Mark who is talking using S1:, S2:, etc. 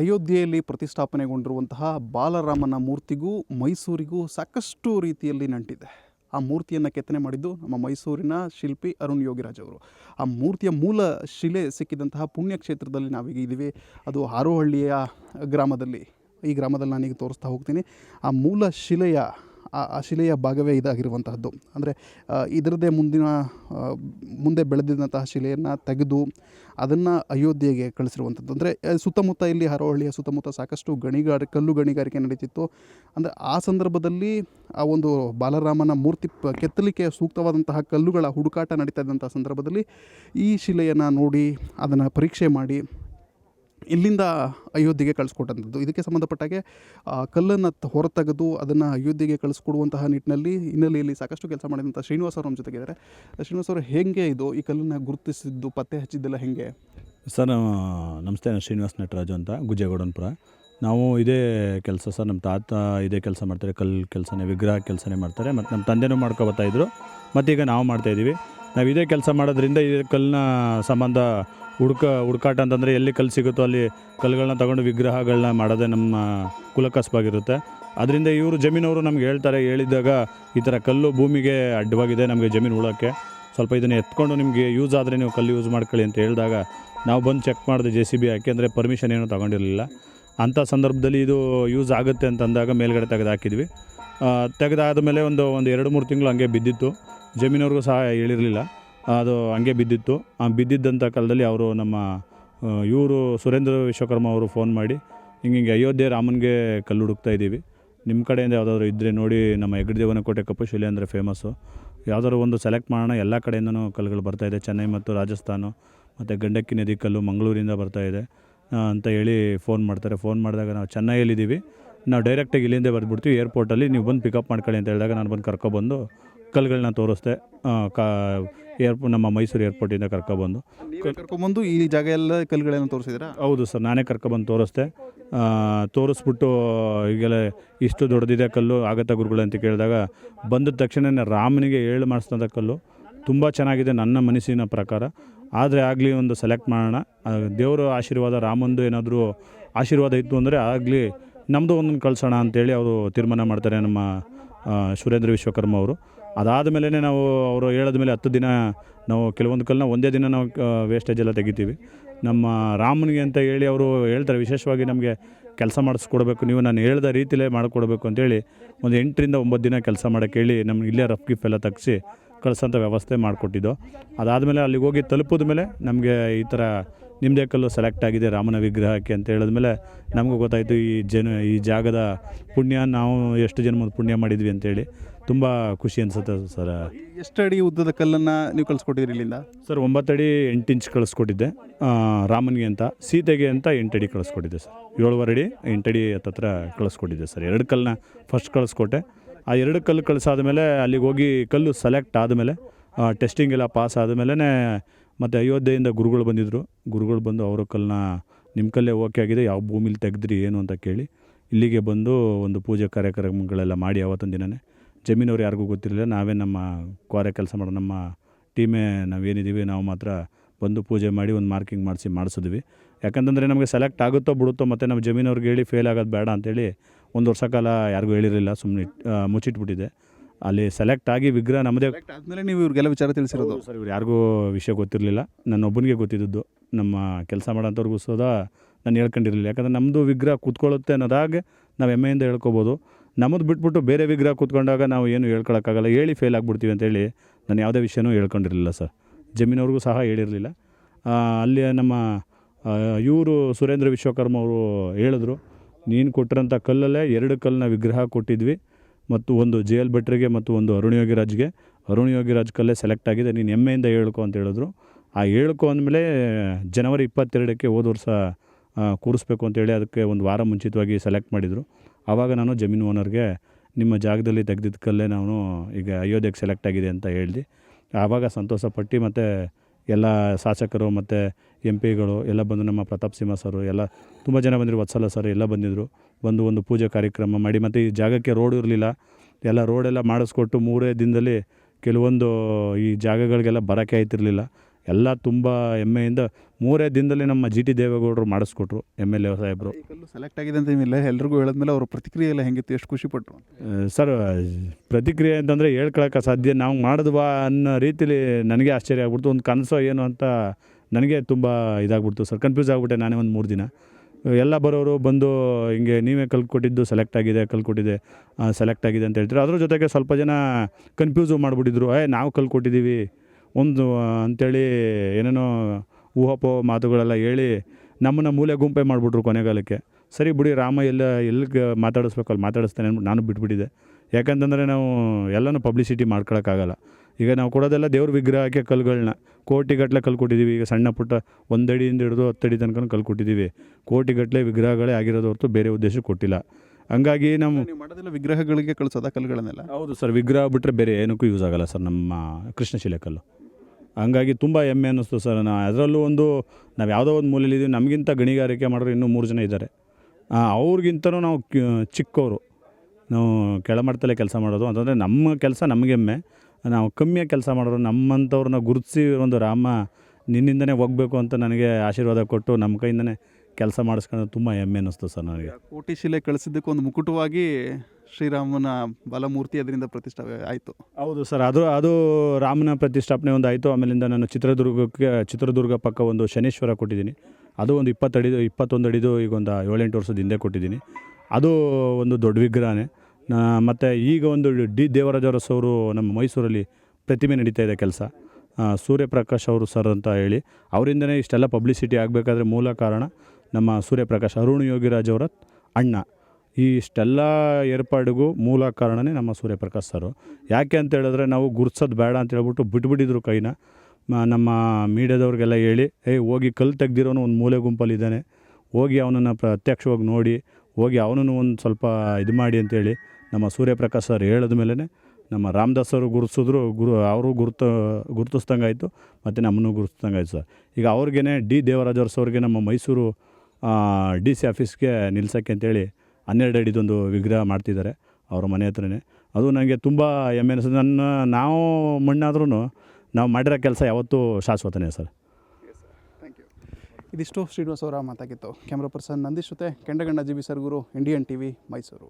S1: ಅಯೋಧ್ಯೆಯಲ್ಲಿ ಪ್ರತಿಷ್ಠಾಪನೆಗೊಂಡಿರುವಂತಹ ಬಾಲರಾಮನ ಮೂರ್ತಿಗೂ ಮೈಸೂರಿಗೂ ಸಾಕಷ್ಟು ರೀತಿಯಲ್ಲಿ ನಂಟಿದೆ. ಆ ಮೂರ್ತಿಯನ್ನು ಕೆತ್ತನೆ ಮಾಡಿದ್ದು ನಮ್ಮ ಮೈಸೂರಿನ ಶಿಲ್ಪಿ ಅರುಣ್ ಯೋಗಿರಾಜ್ ಅವರು. ಆ ಮೂರ್ತಿಯ ಮೂಲ ಶಿಲೆ ಸಿಕ್ಕಿದಂತಹ ಪುಣ್ಯಕ್ಷೇತ್ರದಲ್ಲಿ ನಾವೀಗ ಇದ್ದೀವಿ. ಅದು ಹಾರೋಹಳ್ಳಿಯ ಗ್ರಾಮದಲ್ಲಿ. ಈ ಗ್ರಾಮದಲ್ಲಿ ನಾನೀಗ ತೋರಿಸ್ತಾ ಹೋಗ್ತೀನಿ. ಆ ಮೂಲ ಶಿಲೆಯ ಆ ಶಿಲೆಯ ಭಾಗವೇ ಇದಾಗಿರುವಂತಹದ್ದು. ಅಂದರೆ ಇದರದೇ ಮುಂದಿನ ಮುಂದೆ ಬೆಳೆದಿದ್ದಂತಹ ಶಿಲೆಯನ್ನು ತೆಗೆದು ಅದನ್ನು ಅಯೋಧ್ಯೆಗೆ ಕಳಿಸಿರುವಂಥದ್ದು ಅಂದರೆ ಸುತ್ತಮುತ್ತ ಇಲ್ಲಿ ಹರೋಹಳ್ಳಿಯ ಸುತ್ತಮುತ್ತ ಸಾಕಷ್ಟು ಗಣಿಗಾರ, ಕಲ್ಲು ಗಣಿಗಾರಿಕೆ ನಡೀತಿತ್ತು. ಅಂದರೆ, ಆ ಸಂದರ್ಭದಲ್ಲಿ ಆ ಒಂದು ಬಾಲರಾಮನ ಮೂರ್ತಿ ಕೆತ್ತಲಿಕ್ಕೆ ಸೂಕ್ತವಾದಂತಹ ಕಲ್ಲುಗಳ ಹುಡುಕಾಟ ನಡೀತಾ ಇದ್ದಂಥ ಸಂದರ್ಭದಲ್ಲಿ ಈ ಶಿಲೆಯನ್ನು ನೋಡಿ ಅದನ್ನು ಪರೀಕ್ಷೆ ಮಾಡಿ ಇಲ್ಲಿಂದ ಅಯೋಧ್ಯೆಗೆ ಕಳಿಸ್ಕೊಟ್ಟಂಥದ್ದು. ಇದಕ್ಕೆ ಸಂಬಂಧಪಟ್ಟಾಗೆ ಕಲ್ಲನ್ನು ಹೊರತೆಗೆದು ಅದನ್ನು ಅಯೋಧ್ಯೆಗೆ ಕಳಿಸ್ಕೊಡುವಂತಹ ನಿಟ್ಟಿನಲ್ಲಿ ಹಿನ್ನೆಲೆಯಲ್ಲಿ ಸಾಕಷ್ಟು ಕೆಲಸ ಮಾಡಿದಂಥ ಶ್ರೀನಿವಾಸ್ ಅವರು ನಮ್ಮ ಜೊತೆಗಿದ್ದಾರೆ ಶ್ರೀನಿವಾಸ್ ಅವರು, ಹೇಗೆ ಇದು ಈ ಕಲ್ಲನ್ನು ಗುರುತಿಸಿದ್ದು, ಪತ್ತೆ ಹಚ್ಚಿದ್ದೆಲ್ಲ ಹೇಗೆ?
S2: ಸರ್ ನಮಸ್ತೆ ಶ್ರೀನಿವಾಸ್ ನಟರಾಜು ಅಂತ ಗುಜ್ಜೇಗೌಡನಪುರ ನಾವು ಇದೇ ಕೆಲಸ ಸರ್, ನಮ್ಮ ತಾತ ಇದೇ ಕೆಲಸ ಮಾಡ್ತಾರೆ, ಕಲ್ಲು ಕೆಲಸನೇ, ವಿಗ್ರಹ ಕೆಲಸನೇ ಮಾಡ್ತಾರೆ. ಮತ್ತು ನಮ್ಮ ತಂದೆನೂ ಮಾಡ್ಕೊಬತ್ತಾಯಿದ್ರು ಮತ್ತೀಗ ನಾವು ಮಾಡ್ತಾಯಿದ್ದೀವಿ ನಾವು ಇದೇ ಕೆಲಸ ಮಾಡೋದ್ರಿಂದ ಈ ಕಲ್ಲಿನ ಸಂಬಂಧ ಹುಡುಕ ಹುಡುಕಾಟ ಅಂತಂದರೆ ಎಲ್ಲಿ ಕಲ್ಲು ಸಿಗುತ್ತೋ ಅಲ್ಲಿ ಕಲ್ಲುಗಳನ್ನ ತಗೊಂಡು ವಿಗ್ರಹಗಳನ್ನ ಮಾಡೋದೇ ನಮ್ಮ ಕುಲಕಸಬಾಗಿರುತ್ತೆ ಅದರಿಂದ ಇವರು ಜಮೀನವರು ನಮ್ಗೆ ಹೇಳ್ತಾರೆ ಹೇಳಿದಾಗ ಈ ಥರ ಕಲ್ಲು ಭೂಮಿಗೆ ಅಡ್ಡವಾಗಿದೆ ನಮಗೆ ಜಮೀನು ಉಳೋಕ್ಕೆ. ಸ್ವಲ್ಪ ಇದನ್ನು ಎತ್ಕೊಂಡು ನಿಮಗೆ ಯೂಸ್ ಆದರೆ ನೀವು ಕಲ್ಲು ಯೂಸ್ ಮಾಡ್ಕೊಳ್ಳಿ ಅಂತ ಹೇಳಿದಾಗ ನಾವು ಬಂದು ಚೆಕ್ ಮಾಡಿದೆ ಜೆ ಸಿ ಬಿ ಹಾಕಿ, ಅಂದರೆ ಪರ್ಮಿಷನ್ ಏನೂ ತೊಗೊಂಡಿರಲಿಲ್ಲ. ಅಂಥ ಸಂದರ್ಭದಲ್ಲಿ ಇದು ಯೂಸ್ ಆಗುತ್ತೆ ಅಂತ ಅಂದಾಗ ಮೇಲ್ಗಡೆ ತೆಗೆದು ಹಾಕಿದ್ವಿ. ತೆಗೆದಾದ ಮೇಲೆ ಒಂದು ಒಂದು ಎರಡು, ಮೂರು ತಿಂಗಳು ಹಂಗೆ ಬಿದ್ದಿತ್ತು. ಜಮೀನವ್ರಿಗೂ ಸಹ ಹೇಳಿರಲಿಲ್ಲ. ಅದು ಹಂಗೆ ಬಿದ್ದಿತ್ತು. ಆ ಬಿದ್ದಿದ್ದಂಥ ಕಾಲದಲ್ಲಿ ಅವರು ನಮ್ಮ ಇವರು ಸುರೇಂದ್ರ ವಿಶ್ವಕರ್ಮ ಅವರು ಫೋನ್ ಮಾಡಿ, ಹಿಂಗೆ ಹಿಂಗೆ ಅಯೋಧ್ಯೆ ರಾಮನಿಗೆ ಕಲ್ಲು ಹುಡುಕ್ತಾ ಇದ್ದೀವಿ. ನಿಮ್ಮ ಕಡೆಯಿಂದ ಯಾವುದಾದ್ರು ಇದ್ದರೆ ನೋಡಿ, ನಮ್ಮ ಹೆಗ್ಗಡದೇವನ ಕೋಟೆ ಕಪ್ಪುಶಿಲೆ ಅಂದರೆ ಫೇಮಸ್ಸು ಯಾವುದಾದ್ರು ಒಂದು ಸೆಲೆಕ್ಟ್ ಮಾಡೋಣ, ಎಲ್ಲ ಕಡೆಯಿಂದನೂ ಕಲ್ಲುಗಳು ಬರ್ತಾಯಿದೆ ಚೆನ್ನೈ ಮತ್ತು ರಾಜಸ್ಥಾನ ಮತ್ತು ಗಂಡಕ್ಕಿ ನದಿ ಕಲ್ಲು ಮಂಗಳೂರಿಂದ ಬರ್ತಾಯಿದೆ ಅಂತ ಹೇಳಿ ಫೋನ್ ಮಾಡ್ತಾರೆ. ಫೋನ್ ಮಾಡಿದಾಗ ನಾವು ಚೆನ್ನೈಯಲ್ಲಿದ್ದೀವಿ. ನಾವು ಡೈರೆಕ್ಟಾಗಿ ಇಲ್ಲಿಂದ ಬರ್ಬಿಡ್ತೀವಿ ಏರ್ಪೋರ್ಟಲ್ಲಿ ನೀವು ಬಂದು ಪಿಕಪ್ ಮಾಡ್ಕೊಳ್ಳಿ ಅಂತ ಹೇಳಿದಾಗ ನಾನು ಬಂದು ಕರ್ಕೊಬಂದು ಕಲ್ಲುಗಳನ್ನ ತೋರಿಸ್ದೆ ಕಾ ಏರ್ಪೋ ನಮ್ಮ ಮೈಸೂರು ಏರ್ಪೋರ್ಟಿಂದ ಕರ್ಕೊಬಂದು.
S1: ಕರ್ಕೊಂಬಂದು ಈ ಜಾಗ ಎಲ್ಲ ಕಲ್ಲುಗಳನ್ನ ತೋರಿಸಿದ್ರಾ
S2: ಹೌದು ಸರ್ ನಾನೇ ಕರ್ಕೊಬಂದು ತೋರಿಸ್ದೆ. ತೋರಿಸ್ಬಿಟ್ಟು ಈಗೆಲ್ಲ ಇಷ್ಟು ದೊಡ್ಡದಿದೆ ಕಲ್ಲು ಆಗತ್ತ ಗುರುಗಳು ಅಂತ ಕೇಳಿದಾಗ ಬಂದ ತಕ್ಷಣ ರಾಮನಿಗೆ ಏಳು ಮಾಡಿಸಿದಂಥ ಕಲ್ಲು. ತುಂಬ ಚೆನ್ನಾಗಿದೆ ನನ್ನ ಮನಸ್ಸಿನ ಪ್ರಕಾರ. ಆದರೆ ಆಗಲಿ ಒಂದು ಸೆಲೆಕ್ಟ್ ಮಾಡೋಣ. ದೇವರ ಆಶೀರ್ವಾದ ರಾಮಂದು ಏನಾದರೂ ಆಶೀರ್ವಾದ ಇತ್ತು ಅಂದರೆ ಆಗಲಿ ನಮ್ಮದು ಒಂದೊಂದು ಕಳ್ಸೋಣ ಅಂತೇಳಿ ಅವರು ತೀರ್ಮಾನ ಮಾಡ್ತಾರೆ ನಮ್ಮ ಸುರೇಂದ್ರ ವಿಶ್ವಕರ್ಮ ಅವರು. ಅದಾದ ಮೇಲೆ ನಾವು ಅವರು ಹೇಳಿದ ಮೇಲೆ ಹತ್ತು ದಿನ ನಾವು ಕೆಲವೊಂದು ಕಲ್ಲನ್ನ ಒಂದೇ ದಿನ ನಾವು ವೇಸ್ಟೇಜ್ ಎಲ್ಲ ತೆಗಿತೀವಿ. ನಮ್ಮ ರಾಮನಿಗೆ ಅಂತ ಹೇಳಿ ಅವರು ಹೇಳ್ತಾರೆ, ವಿಶೇಷವಾಗಿ ನಮಗೆ ಕೆಲಸ ಮಾಡಿಸ್ಕೊಡ್ಬೇಕು, ನೀವು ನಾನು ಹೇಳಿದ ರೀತಿಲೇ ಮಾಡಿಕೊಡ್ಬೇಕು ಅಂತೇಳಿ ಒಂದು ಎಂಟರಿಂದ ಒಂಬತ್ತು ದಿನ ಕೆಲಸ ಮಾಡೋಕ್ಕೆ ಹೇಳಿ ನಮ್ಗೆ ಇಲ್ಲೇ ರಫ್ ಗಿಫ್ ಎಲ್ಲ ತಗ್ಸಿ ಕಳಿಸೋಂಥ ವ್ಯವಸ್ಥೆ ಮಾಡಿಕೊಟ್ಟಿದ್ದು. ಅದಾದಮೇಲೆ ಅಲ್ಲಿಗೆ ಹೋಗಿ ತಲುಪಿದ ಮೇಲೆ ನಮಗೆ ಈ ಥರ ನಿಮ್ಮದೇ ಕಲ್ಲು ಸೆಲೆಕ್ಟ್ ಆಗಿದೆ ರಾಮನ ವಿಗ್ರಹಕ್ಕೆ ಅಂತ ಹೇಳಿದ್ಮೇಲೆ ನಮಗೂ ಗೊತ್ತಾಯಿತು ಈ ಜನ, ಈ ಜಾಗದ ಪುಣ್ಯ, ನಾವು ಎಷ್ಟು ಜನ್ಮದ ಪುಣ್ಯ ಮಾಡಿದ್ವಿ ಅಂತೇಳಿ ತುಂಬ ಖುಷಿ ಅನಿಸುತ್ತೆ ಸರ್.
S1: ಎಷ್ಟು ಅಡಿ ಉದ್ದದ ಕಲ್ಲನ್ನು ನೀವು ಕಳಿಸ್ಕೊಟ್ಟಿದ್ರಿ ಇಲ್ಲಿಂದ?
S2: ಸರ್ ಅಡಿ ಎಂಟು ಇಂಚ್ ಕಳಿಸ್ಕೊಟ್ಟಿದ್ದೆ. ಆ, ರಾಮನಿಗೆ ಅಂತ ಸೀತೆಗೆ ಅಂತ ಎಂಟಡಿ ಕಳಿಸ್ಕೊಟ್ಟಿದ್ದೆ ಸರ್. ಏಳುವರೆ ಅಡಿ ಎಂಟಡಿ ಹತ್ತತ್ರ ಕಳಿಸ್ಕೊಟ್ಟಿದ್ದೆ ಸರ್. ಎರಡು ಕಲ್ಲನ್ನ ಫಸ್ಟ್ ಕಳಿಸ್ಕೊಟ್ಟೆ. ಆ ಎರಡು ಕಲ್ಲು ಕಳಿಸಾದ್ಮೇಲೆ ಅಲ್ಲಿಗೆ ಹೋಗಿ ಕಲ್ಲು ಸೆಲೆಕ್ಟ್ ಆದಮೇಲೆ ಟೆಸ್ಟಿಂಗ್ ಎಲ್ಲ ಪಾಸ್ ಆದಮೇಲೆ ಮತ್ತು ಅಯೋಧ್ಯೆಯಿಂದ ಗುರುಗಳು ಬಂದಿದ್ದರು ಗುರುಗಳು ಬಂದು ಅವರ ಕಲ್ಲನ್ನ ನಿಮ್ಮ ಕಲ್ಲೇ ಓಕೆ ಆಗಿದೆ ಯಾವ ಭೂಮಿಲಿ ತೆಗೆದ್ರಿ ಏನು ಅಂತ ಕೇಳಿ ಇಲ್ಲಿಗೆ ಬಂದು ಒಂದು ಪೂಜೆ ಕಾರ್ಯಕ್ರಮಗಳೆಲ್ಲ ಮಾಡಿ ಅವತ್ತೊಂದು ದಿನವೇ ಜಮೀನವ್ರು ಯಾರಿಗೂ ಗೊತ್ತಿರಲಿಲ್ಲ. ನಾವೇ ನಮ್ಮ ಕ್ವಾರೆ ಕೆಲಸ ಮಾಡೋ ನಮ್ಮ ಟೀಮೇ ನಾವೇನಿದ್ದೀವಿ ನಾವು ಮಾತ್ರ ಬಂದು ಪೂಜೆ ಮಾಡಿ ಒಂದು ಮಾರ್ಕಿಂಗ್ ಮಾಡಿಸಿ ಮಾಡಿಸಿದ್ವಿ. ಯಾಕಂತಂದರೆ ನಮಗೆ ಸೆಲೆಕ್ಟ್ ಆಗುತ್ತೋ ಬಿಡುತ್ತೋ ಮತ್ತು ನಮ್ಮ ಜಮೀನವ್ರಿಗೆ ಹೇಳಿ ಫೇಲ್ ಆಗೋದು ಬೇಡ ಅಂತೇಳಿ ಒಂದು ವರ್ಷ ಕಾಲ ಯಾರಿಗೂ ಹೇಳಿರಲಿಲ್ಲ ಸುಮ್ಮನೆ ಮುಚ್ಚಿಟ್ಬಿಟ್ಟಿದೆ. ಅಲ್ಲಿ ಸೆಲೆಕ್ಟ್ ಆಗಿ ವಿಗ್ರಹ ನಮ್ಮದೇ
S1: ಆದಮೇಲೆ ನೀವು ಇವ್ರಿಗೆಲ್ಲ ವಿಚಾರ ತಿಳಿಸಿರೋದು?
S2: ಸರ್ ಇವ್ರು ಯಾರಿಗೂ ವಿಷಯ ಗೊತ್ತಿರಲಿಲ್ಲ. ನನ್ನೊಬ್ಬನಿಗೆ ಗೊತ್ತಿದ್ದದ್ದು. ನಮ್ಮ ಕೆಲಸ ಮಾಡೋಂಥವ್ರಿಗೂ ಸದಾ ನಾನು ಹೇಳ್ಕೊಂಡಿರಲಿಲ್ಲ. ಯಾಕಂದರೆ ನಮ್ಮದು ವಿಗ್ರಹ ಕೂತ್ಕೊಳ್ಳುತ್ತೆ ಅನ್ನೋದಾಗೆ ನಾವು ಹೆಮ್ಮೆಯಿಂದ ಹೇಳ್ಕೊಬೋದು. ನಮ್ಮದು ಬಿಟ್ಬಿಟ್ಟು ಬೇರೆ ವಿಗ್ರಹ ಕೂತ್ಕೊಂಡಾಗ ನಾವು ಏನು ಹೇಳ್ಕೊಳಕ್ಕಾಗಲ್ಲ. ಹೇಳಿ ಫೇಲ್ ಆಗಿಬಿಡ್ತೀವಿ ಅಂತೇಳಿ ನಾನು ಯಾವುದೇ ವಿಷಯನೂ ಹೇಳ್ಕೊಂಡಿರಲಿಲ್ಲ ಸರ್. ಜಮೀನವ್ರಿಗೂ ಸಹ ಹೇಳಿರಲಿಲ್ಲ. ಅಲ್ಲಿ ನಮ್ಮ ಇವರು ಸುರೇಂದ್ರ ವಿಶ್ವಕರ್ಮ ಅವರು ಹೇಳಿದ್ರು, ನೀನು ಕೊಟ್ಟಿರೋಂಥ ಕಲ್ಲಲ್ಲೇ ಎರಡು ಕಲ್ಲನ್ನ ವಿಗ್ರಹ ಕೊಟ್ಟಿದ್ವಿ ಮತ್ತು ಒಂದು ಜೆ ಎಲ್ ಭಟ್ರಿಗೆ ಮತ್ತು ಒಂದು ಅರುಣ್ ಯೋಗಿರಾಜ್ಗೆ. ಅರುಣ್ ಯೋಗಿರಾಜ್ ಕಲ್ಲೇ ಸೆಲೆಕ್ಟ್ ಆಗಿದೆ, ನೀನು ಹೆಮ್ಮೆಯಿಂದ ಹೇಳ್ಕೊ ಅಂತ ಹೇಳಿದ್ರು. ಆ ಹೇಳ್ಕೊ ಅಂದಮೇಲೆ ಜನವರಿ ಇಪ್ಪತ್ತೆರಡಕ್ಕೆ ಹೋದ ವರ್ಷ ಕೂರಿಸ್ಬೇಕು ಅಂತೇಳಿ ಅದಕ್ಕೆ ಒಂದು ವಾರ ಮುಂಚಿತವಾಗಿ ಸೆಲೆಕ್ಟ್ ಮಾಡಿದರು. ಆವಾಗ ನಾನು ಜಮೀನು ಓನರ್ಗೆ ನಿಮ್ಮ ಜಾಗದಲ್ಲಿ ತೆಗೆದಿದ್ದಕ್ಕಲ್ಲೇ ನಾನು ಈಗ ಅಯೋಧ್ಯೆಗೆ ಸೆಲೆಕ್ಟ್ ಆಗಿದೆ ಅಂತ ಹೇಳಿದೆ. ಆವಾಗ ಸಂತೋಷಪಟ್ಟು ಮತ್ತು ಎಲ್ಲ ಶಾಸಕರು ಮತ್ತು ಎಂ ಪಿಗಳು ಎಲ್ಲ ಬಂದು ನಮ್ಮ ಪ್ರತಾಪ್ ಸಿಂಹ ಸರು ಎಲ್ಲ ತುಂಬ ಜನ ಬಂದಿರು, ವತ್ಸಲ ಸರ್ ಎಲ್ಲ ಬಂದಿದ್ದರು ಬಂದು ಒಂದು ಪೂಜೆ ಕಾರ್ಯಕ್ರಮ ಮಾಡಿ ಮತ್ತು ಈ ಜಾಗಕ್ಕೆ ರೋಡ್ ಇರಲಿಲ್ಲ. ಎಲ್ಲ ರೋಡೆಲ್ಲ ಮಾಡಿಸ್ಕೊಟ್ಟು ಮೂರೇ ದಿನದಲ್ಲಿ ಕೆಲವೊಂದು ಈ ಜಾಗಗಳಿಗೆಲ್ಲ ಬರೋಕ್ಕೆ ಆಯ್ತಿರಲಿಲ್ಲ. ಎಲ್ಲ ತುಂಬ ಹೆಮ್ಮೆಯಿಂದ ಮೂರೇ ದಿನದಲ್ಲಿ ನಮ್ಮ ಜಿ ಟಿ ದೇವೇಗೌಡರು ಮಾಡಿಸ್ಕೊಟ್ರು ಎಂ ಎಲ್ ಎ ಸಾಹೇಬರು.
S1: ಸೆಲೆಕ್ಟ್ ಆಗಿದೆ ಅಂತ ಏನಿಲ್ಲ ಎಲ್ರಿಗೂ ಹೇಳಿದ್ಮೇಲೆ ಅವ್ರ ಪ್ರತಿಕ್ರಿಯೆ ಎಲ್ಲ ಹೆಂಗಿತ್ತು ಎಷ್ಟು ಖುಷಿ ಪಟ್ರು
S2: ಸರ್ ಪ್ರತಿಕ್ರಿಯೆ ಅಂತಂದರೆ ಹೇಳ್ಕೊಳಕ್ಕೆ ಸಾಧ್ಯ ನಾವು ಮಾಡಿದ್ವಾ ಅನ್ನೋ ರೀತಿಲಿ ನನಗೆ ಆಶ್ಚರ್ಯ ಆಗ್ಬಿಡ್ತು ಒಂದು ಕನಸು ಏನು ಅಂತ ನನಗೆ ತುಂಬ ಇದಾಗ್ಬಿಡ್ತು ಸರ್ ಕನ್ಫ್ಯೂಸ್ ಆಗಿಬಿಟ್ಟೆ ನಾನೇ ಒಂದು ಮೂರು ದಿನ. ಎಲ್ಲ ಬರೋರು ಬಂದು ಹಿಂಗೆ ನೀವೇ ಕಲ್ಕೊಟ್ಟಿದ್ದು ಸೆಲೆಕ್ಟ್ ಆಗಿದೆ ಕಲ್ಕೊಟ್ಟಿದೆ ಸೆಲೆಕ್ಟ್ ಆಗಿದೆ ಅಂತ ಹೇಳ್ತಾರೆ. ಅದ್ರ ಜೊತೆಗೆ ಸ್ವಲ್ಪ ಜನ ಕನ್ಫ್ಯೂಸು ಮಾಡಿಬಿಟ್ಟಿದ್ರು ಏ ನಾವು ಕಲ್ಕೊಟ್ಟಿದ್ದೀವಿ ಒಂದು ಅಂಥೇಳಿ ಏನೇನೋ ಊಹಾಪೋ ಮಾತುಗಳೆಲ್ಲ ಹೇಳಿ ನಮ್ಮನ್ನು ಮೂಲೆ ಗುಂಪೆ ಮಾಡಿಬಿಟ್ರು ಕೊನೆಗಾಲಕ್ಕೆ. ಸರಿ ಬಿಡಿ ರಾಮ ಎಲ್ಲ ಎಲ್ಲಿಗೆ ಮಾತಾಡಿಸ್ಬೇಕು ಅಲ್ಲಿ ಮಾತಾಡಿಸ್ತಾನೆ ಅಂದ್ಬಿಟ್ಟು ನಾನು ಬಿಟ್ಬಿಟ್ಟಿದ್ದೆ. ಯಾಕಂತಂದರೆ ನಾವು ಎಲ್ಲನೂ ಪಬ್ಲಿಸಿಟಿ ಮಾಡ್ಕೊಳಕ್ಕಾಗಲ್ಲ. ಈಗ ನಾವು ಕೊಡೋದೆಲ್ಲ ದೇವ್ರ ವಿಗ್ರಹಕ್ಕೆ ಕಲ್ಗಳನ್ನ. ಕೋಟಿಗಟ್ಟಲೆ ಕಲ್ಲು ಕೊಟ್ಟಿದ್ದೀವಿ ಈಗ ಸಣ್ಣ ಪುಟ್ಟ ಒಂದಡಿಯಿಂದ ಹಿಡಿದು ಹತ್ತಡಿ ತನಕ ಕಲ್ಲು ಕೊಟ್ಟಿದ್ದೀವಿ ಕೋಟಿಗಟ್ಟಲೆ ವಿಗ್ರಹಗಳೇ ಆಗಿರೋದು ಹೊರತು ಬೇರೆ ಉದ್ದೇಶ ಕೊಟ್ಟಿಲ್ಲ. ಹಂಗಾಗಿ ನಮ್ಮ
S1: ಮಾಡೋದಿಲ್ಲ ವಿಗ್ರಹಗಳಿಗೆ ಕಳಿಸೋದ ಕಲ್ಲುಗಳನ್ನೆಲ್ಲ
S2: ಹೌದು ಸರ್ ವಿಗ್ರಹ ಬಿಟ್ಟರೆ ಬೇರೆ ಏನಕ್ಕೂ ಯೂಸ್ ಆಗಲ್ಲ ಸರ್ ನಮ್ಮ ಕೃಷ್ಣಶಿಲೆ ಕಲ್ಲು. ಹಂಗಾಗಿ ತುಂಬ ಹೆಮ್ಮೆ ಅನ್ನಿಸ್ತು ಸರ್. ನಾ ಅದರಲ್ಲೂ ಒಂದು ನಾವು ಯಾವುದೋ ಒಂದು ಮೂಲೆಯಲ್ಲಿದ್ದೀವಿ ನಮಗಿಂತ ಗಣಿಗಾರಿಕೆ ಮಾಡೋರು ಇನ್ನೂ ಮೂರು ಜನ ಇದ್ದಾರೆ. ಅವ್ರಿಗಿಂತಲೂ ನಾವು ಚಿಕ್ಕವರು ನಾವು ಕೆಳಮಟ್ಟದಲ್ಲೇ ಕೆಲಸ ಮಾಡೋದು. ಅಂತಂದರೆ ನಮ್ಮ ಕೆಲಸ ನಮಗೆಮ್ಮೆ ನಾವು ಕಮ್ಮಿಯಾಗಿ ಕೆಲಸ ಮಾಡೋರು ನಮ್ಮಂಥವ್ರನ್ನ ಗುರುತಿಸಿ ಒಂದು ರಾಮ ನಿನ್ನಿಂದನೇ ಹೋಗಬೇಕು ಅಂತ ನನಗೆ ಆಶೀರ್ವಾದ ಕೊಟ್ಟು ನಮ್ಮ ಕೈಯಿಂದನೇ ಕೆಲಸ ಮಾಡಿಸ್ಕೊಂಡು ತುಂಬ ಹೆಮ್ಮೆ ಅನ್ನಿಸ್ತು ಸರ್ ನನಗೆ.
S1: ಕೋಟಿ ಶಿಲೆ ಕಳಿಸಿದ್ದಕ್ಕೆ ಒಂದು ಮುಕುಟವಾಗಿ ಶ್ರೀರಾಮನ ಬಲಮೂರ್ತಿ ಅದರಿಂದ ಪ್ರತಿಷ್ಠಾಪನೆ ಆಯಿತು.
S2: ಹೌದು ಸರ್ ಅದು ಅದು ರಾಮನ ಪ್ರತಿಷ್ಠಾಪನೆ ಒಂದು ಆಯಿತು. ಆಮೇಲಿಂದ ನಾನು ಚಿತ್ರದುರ್ಗಕ್ಕೆ ಚಿತ್ರದುರ್ಗ ಪಕ್ಕ ಒಂದು ಶನೇಶ್ವರ ಕೊಟ್ಟಿದ್ದೀನಿ. ಅದು ಒಂದು ಇಪ್ಪತ್ತಡಿದು ಇಪ್ಪತ್ತೊಂದು ಅಡಿದು ಈಗ ಒಂದು ಏಳೆಂಟು ವರ್ಷದ ಹಿಂದೆ ಕೊಟ್ಟಿದ್ದೀನಿ. ಅದು ಒಂದು ದೊಡ್ಡ ವಿಗ್ರಹನೇ. ಮತ್ತು ಈಗ ಒಂದು ಡಿ ದೇವರಾಜ ಅವರು ನಮ್ಮ ಮೈಸೂರಲ್ಲಿ ಪ್ರತಿಮೆ ನಡೀತಾ ಇದೆ ಕೆಲಸ. ಸೂರ್ಯಪ್ರಕಾಶ್ ಅವರು ಸರ್ ಅಂತ ಹೇಳಿ ಅವರಿಂದನೇ ಇಷ್ಟೆಲ್ಲ ಪಬ್ಲಿಸಿಟಿ ಆಗಬೇಕಾದ್ರೆ ಮೂಲ ಕಾರಣ ನಮ್ಮ ಸೂರ್ಯಪ್ರಕಾಶ್ ಅರುಣ್ ಯೋಗಿರಾಜ್ ಅವರ ಅಣ್ಣ. ಈ ಇಷ್ಟೆಲ್ಲ ಏರ್ಪಾಡಿಗೂ ಮೂಲ ಕಾರಣನೇ ನಮ್ಮ ಸೂರ್ಯಪ್ರಕಾಶ್ ಸರು. ಯಾಕೆ ಅಂತ ಹೇಳಿದ್ರೆ ನಾವು ಗುರ್ಸೋದು ಬೇಡ ಅಂತ ಹೇಳ್ಬಿಟ್ಟು ಬಿಟ್ಬಿಟ್ಟಿದ್ರು ಕೈನ. ನಮ್ಮ ಮೀಡಿಯಾದವ್ರಿಗೆಲ್ಲ ಹೇಳಿ ಏಯ್ ಹೋಗಿ ಕಲ್ಲು ತೆಗ್ದಿರೋನು ಒಂದು ಮೂಲೆ ಗುಂಪಲ್ಲಿದ್ದಾನೆ ಹೋಗಿ ಅವನನ್ನು ಪ್ರತ್ಯಕ್ಷವಾಗಿ ನೋಡಿ, ಹೋಗಿ ಅವನನ್ನು ಒಂದು ಸ್ವಲ್ಪ ಇದು ಮಾಡಿ ಅಂತೇಳಿ ನಮ್ಮ ಸೂರ್ಯಪ್ರಕಾಶ್ ಸರ್ ಹೇಳಿದ ಮೇಲೇ ನಮ್ಮ ರಾಮದಾಸ್ ಅವರು ಗುರು, ಅವರು ಗುರುತು ಗುರುತಿಸ್ದಂಗೆ ಆಯಿತು ಮತ್ತು ನಮ್ಮನ್ನು ಗುರುತಿಸ್ದಂಗೆ ಸರ್. ಈಗ ಅವ್ರಿಗೇ ಡಿ ದೇವರಾಜ್ ಅವ್ರಿಗೆ ನಮ್ಮ ಮೈಸೂರು ಡಿ ಸಿ ಆಫೀಸ್ಗೆ ನಿಲ್ಸೋಕ್ಕೆ ಅಂತೇಳಿ ಹನ್ನೆರಡು ಅಡಿದೊಂದು ವಿಗ್ರಹ ಮಾಡ್ತಿದ್ದಾರೆ ಅವ್ರ ಮನೆ ಹತ್ರನೇ. ಅದು ನನಗೆ ತುಂಬ ಹೆಮ್ಮೆ ಅನಿಸ್ತದೆ ನನ್ನ, ನಾವು ಮಣ್ಣಾದ್ರೂ ನಾವು ಮಾಡಿರೋ ಕೆಲಸ ಯಾವತ್ತೂ ಶಾಶ್ವತನೇ ಸರ್.
S1: ಇದಿಷ್ಟು ಶ್ರೀನಿವಾಸ್ ಅವರ ಮಾತಾಗಿತ್ತು. ಕ್ಯಾಮ್ರಾ ಪರ್ಸನ್ ನಂದೀಶ್ ಜೊತೆ Kendaganda G B Sargur Indian T V Mysuru